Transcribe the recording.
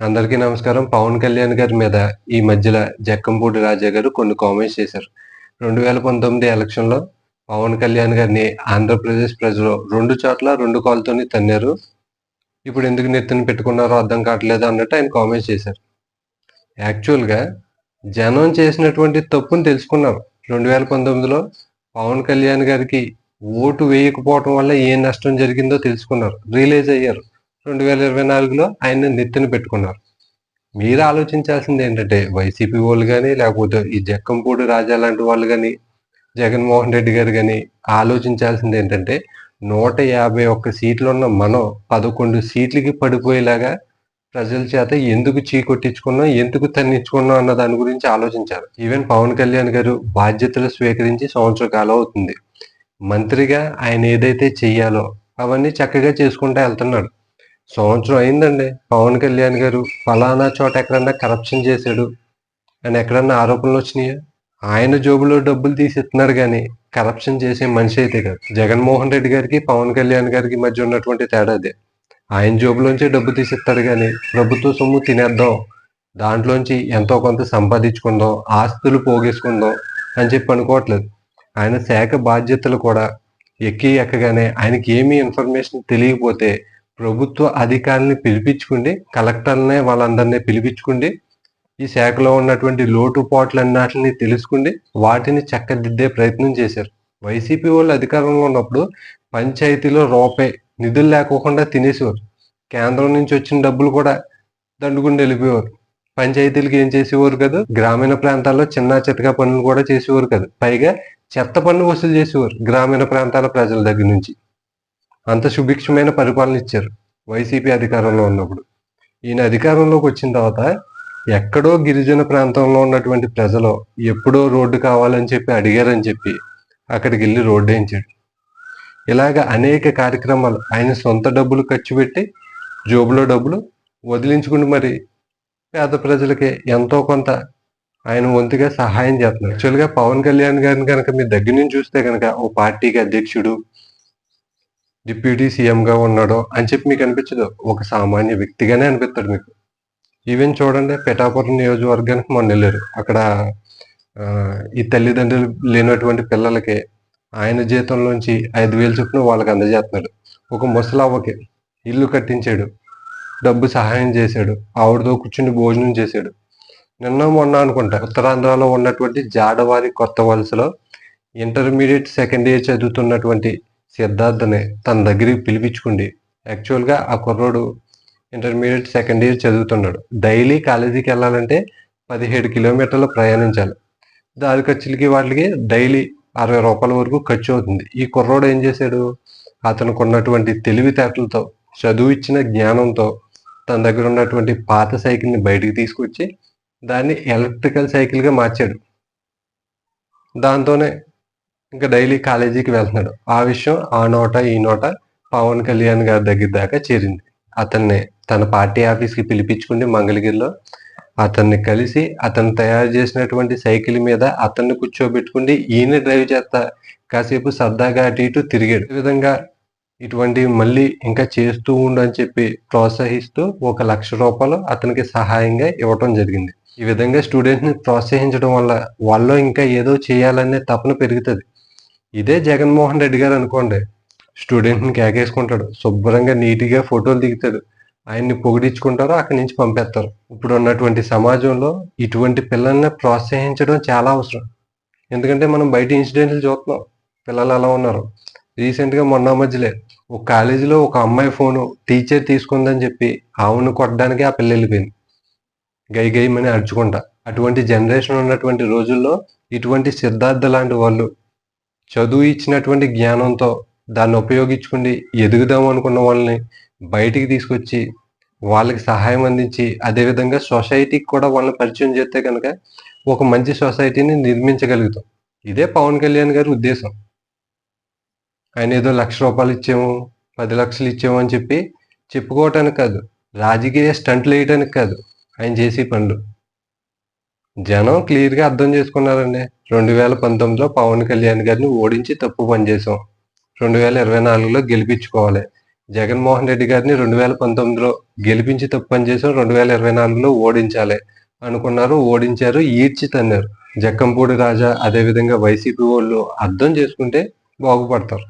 అందరికీ నమస్కారం. పవన్ కళ్యాణ్ గారి మీద ఈ మధ్యలో జక్కంపూడి రాజా గారు కొన్ని కామెంట్స్ చేశారు. రెండు వేల పంతొమ్మిది ఎలక్షన్లో పవన్ కళ్యాణ్ గారిని ఆంధ్రప్రదేశ్ ప్రజలు రెండు చోట్ల రెండు కాళ్ళతోని తన్నారు. ఇప్పుడు ఎందుకు నెత్తిన పెట్టుకున్నారో అర్థం కావట్లేదు అన్నట్టు ఆయన కామెంట్స్ చేశారు. యాక్చువల్గా జనం చేసినటువంటి తప్పుని తెలుసుకున్నారు. రెండు వేల పంతొమ్మిదిలో పవన్ కళ్యాణ్ గారికి ఓటు వేయకపోవటం వల్ల ఏ నష్టం జరిగిందో తెలుసుకున్నారు. రియలైజ్ అయ్యారు. రెండు వేల ఇరవై నాలుగులో ఆయన నెత్తిన పెట్టుకున్నారు. మీరు ఆలోచించాల్సింది ఏంటంటే వైసీపీ వాళ్ళు కానీ లేకపోతే ఈ జక్కంపూడి రాజా లాంటి వాళ్ళు కానీ జగన్మోహన్ రెడ్డి గారు కానీ ఆలోచించాల్సింది ఏంటంటే నూట యాభై ఒక్క సీట్లు ఉన్న మనం పదకొండు సీట్లకి పడిపోయేలాగా ప్రజల చేత ఎందుకు చీకొట్టించుకున్నాం ఎందుకు తన్నించుకున్నాం అన్న దాని గురించి ఆలోచించారు. ఈవెన్ పవన్ కళ్యాణ్ గారు బాధ్యతలు స్వీకరించి సంవత్సర కాలం అవుతుంది. మంత్రిగా ఆయన ఏదైతే చెయ్యాలో అవన్నీ చక్కగా చేసుకుంటూ వెళ్తున్నాడు. సంవత్సరం అయిందండి. పవన్ కళ్యాణ్ గారు ఫలానా చోట ఎక్కడన్నా కరప్షన్ చేశాడు అని ఎక్కడన్నా ఆరోపణలు వచ్చినాయా? ఆయన జోబులో డబ్బులు తీసి ఇస్తున్నాడు కానీ కరప్షన్ చేసే మనిషి అయితే కాదు. జగన్మోహన్ రెడ్డి గారికి పవన్ కళ్యాణ్ గారికి మధ్య ఉన్నటువంటి తేడా అదే. ఆయన జోబులోంచి డబ్బు తీసి ఇస్తాడు కానీ ప్రభుత్వ సొమ్ము తినేద్దాం దాంట్లోంచి ఎంతో కొంత సంపాదించుకుందాం ఆస్తులు పోగేసుకుందాం అని చెప్పి అనుకోవట్లేదు. ఆయన శాఖ బాధ్యతలు కూడా ఎక్కి ఎక్కగానే ఆయనకి ఏమీ ఇన్ఫర్మేషన్ తెలియకపోతే ప్రభుత్వ అధికారుల్ని పిలిపించుకుండి కలెక్టర్నే వాళ్ళందరినీ పిలిపించుకుండి ఈ శాఖలో ఉన్నటువంటి లోటుపాట్లన్నిటిని తెలుసుకుండి వాటిని చక్కదిద్దే ప్రయత్నం చేశారు. వైసీపీ వాళ్ళు అధికారంలో ఉన్నప్పుడు పంచాయతీలో రూపాయి నిధులు లేకోకుండా తినేసేవారు. కేంద్రం నుంచి వచ్చిన డబ్బులు కూడా దండుకుని వెళ్ళిపోయేవారు. పంచాయతీలకు ఏం చేసేవారు కదా? గ్రామీణ ప్రాంతాల్లో చిన్న చితకా పనులు కూడా చేసేవారు కదా? పైగా చెత్త పన్ను వసూలు చేసేవారు గ్రామీణ ప్రాంతాల ప్రజల దగ్గర నుంచి. అంత సుభిక్షమైన పరిపాలన ఇచ్చారు వైసీపీ అధికారంలో ఉన్నప్పుడు. ఈయన అధికారంలోకి వచ్చిన తర్వాత ఎక్కడో గిరిజన ప్రాంతంలో ఉన్నటువంటి ప్రజలు ఎప్పుడో రోడ్డు కావాలని చెప్పి అడిగారని చెప్పి అక్కడికి వెళ్ళి రోడ్డు వేయించాడు ఇలాగ అనేక కార్యక్రమాలు ఆయన సొంత డబ్బులు ఖర్చు పెట్టి జోబులో డబ్బులు వదిలించుకుని మరి పేద ప్రజలకి ఎంతో కొంత ఆయన వంతుగా సహాయం చేస్తున్నారు. యాక్చువల్గా పవన్ కళ్యాణ్ గారిని కనుక మీ దగ్గర నుంచి చూస్తే కనుక ఓ పార్టీకి అధ్యక్షుడు డిప్యూటీ సీఎంగా ఉన్నాడో అని చెప్పి మీకు అనిపించదు. ఒక సామాన్య వ్యక్తిగానే అనిపిస్తాడు మీకు. ఈవెన్ చూడండి పిఠాపురం నియోజకవర్గానికి మొన్న వెళ్ళారు. అక్కడ ఈ తల్లిదండ్రులు లేనటువంటి పిల్లలకి ఆయన జీతంలోంచి ఐదు వేలు చొప్పున వాళ్ళకి అందజేస్తున్నాడు. ఒక ముసలావ్వకి ఇల్లు కట్టించాడు. డబ్బు సహాయం చేశాడు. ఆవిడతో కూర్చుని భోజనం చేశాడు. నిన్న మొన్న అనుకుంటా ఉత్తరాంధ్రలో ఉన్నటువంటి జాడవారి కొత్త వలసలో ఇంటర్మీడియట్ సెకండ్ ఇయర్ చదువుతున్నటువంటి సిద్ధార్థని తన దగ్గరికి పిలిపించుకుండి యాక్చువల్గా ఆ కుర్రోడు ఇంటర్మీడియట్ సెకండ్ ఇయర్ చదువుతున్నాడు. డైలీ కాలేజీకి వెళ్ళాలంటే పదిహేడు కిలోమీటర్లు ప్రయాణించాలి. దారి ఖర్చులకి వాటికి డైలీ అరవై రూపాయల వరకు ఖర్చు అవుతుంది. ఈ కుర్రోడు ఏం చేశాడు? అతనికి ఉన్నటువంటి తెలివితేటలతో చదువు ఇచ్చిన జ్ఞానంతో తన దగ్గర ఉన్నటువంటి పాత సైకిల్ని బయటికి తీసుకొచ్చి దాన్ని ఎలక్ట్రికల్ సైకిల్గా మార్చాడు. దాంతోనే ఇంకా డైలీ కాలేజీకి వెళ్తున్నాడు. ఆ విషయం ఆ నోట ఈ నోట పవన్ కళ్యాణ్ గారి దగ్గర దాకా చేరింది. అతన్ని తన పార్టీ ఆఫీస్కి పిలిపించుకుని మంగళగిరిలో అతన్ని కలిసి అతను తయారు చేసినటువంటి సైకిల్ మీద అతన్ని కూర్చోబెట్టుకుని ఈయన డ్రైవ్ చేస్తా. కాసేపు సరదాగా అటు ఇటు తిరిగాడు. ఈ విధంగా ఇటువంటి మళ్ళీ ఇంకా చేస్తూ ఉండు అని చెప్పి ప్రోత్సహిస్తూ ఒక లక్ష రూపాయలు అతనికి సహాయంగా ఇవ్వటం జరిగింది. ఈ విధంగా స్టూడెంట్ని ప్రోత్సహించడం వల్ల వాళ్ళు ఇంకా ఏదో చేయాలనే తపన పెరుగుతుంది. ఇదే జగన్మోహన్ రెడ్డి గారు అనుకోండి స్టూడెంట్ని కేకేసుకుంటాడు శుభ్రంగా నీట్గా ఫోటోలు దిగుతాడు ఆయన్ని పొగిడించుకుంటారు అక్కడి నుంచి పంపేస్తారు. ఇప్పుడు ఉన్నటువంటి సమాజంలో ఇటువంటి పిల్లల్ని ప్రోత్సహించడం చాలా అవసరం. ఎందుకంటే మనం బయట ఇన్సిడెంట్లు చూస్తున్నాం పిల్లలు ఎలా ఉన్నారు. రీసెంట్గా మొన్న మధ్యలే ఒక కాలేజీలో ఒక అమ్మాయి ఫోను టీచర్ తీసుకుందని చెప్పి ఆవును కొట్టడానికి ఆ పిల్ల వెళ్ళిపోయింది. గై గైమని అడుచుకుంటా అటువంటి జనరేషన్ ఉన్నటువంటి రోజుల్లో ఇటువంటి సిద్ధార్థ లాంటి వాళ్ళు చదువు ఇచ్చినటువంటి జ్ఞానంతో దాన్ని ఉపయోగించుకుని ఎదుగుదాం అనుకున్న వాళ్ళని బయటికి తీసుకొచ్చి వాళ్ళకి సహాయం అందించి అదేవిధంగా సొసైటీకి కూడా వాళ్ళని పరిచయం చేస్తే కనుక ఒక మంచి సొసైటీని నిర్మించగలుగుతాం. ఇదే పవన్ కళ్యాణ్ గారి ఉద్దేశం. ఆయన ఏదో లక్ష రూపాయలు ఇచ్చాము పది లక్షలు ఇచ్చాము అని చెప్పి చెప్పుకోవటానికి కాదు రాజకీయ స్టంట్లు వేయటానికి కాదు ఆయన చేసే పనులు. జనం క్లియర్గా అర్థం చేసుకున్నారండి రెండు వేల పంతొమ్మిదిలో పవన్ కళ్యాణ్ గారిని ఓడించి తప్పు పనిచేసాం రెండు వేల ఇరవై నాలుగులో గెలిపించుకోవాలి. జగన్మోహన్ రెడ్డి గారిని రెండు వేల పంతొమ్మిదిలో గెలిపించి తప్పు పనిచేసాం రెండు వేల ఇరవై నాలుగులో ఓడించాలి అనుకున్నారు ఓడించారు ఈడ్చి తన్నారు. జక్కంపూడి రాజా అదేవిధంగా వైసీపీ వాళ్ళు అర్థం చేసుకుంటే బాగుపడతారు.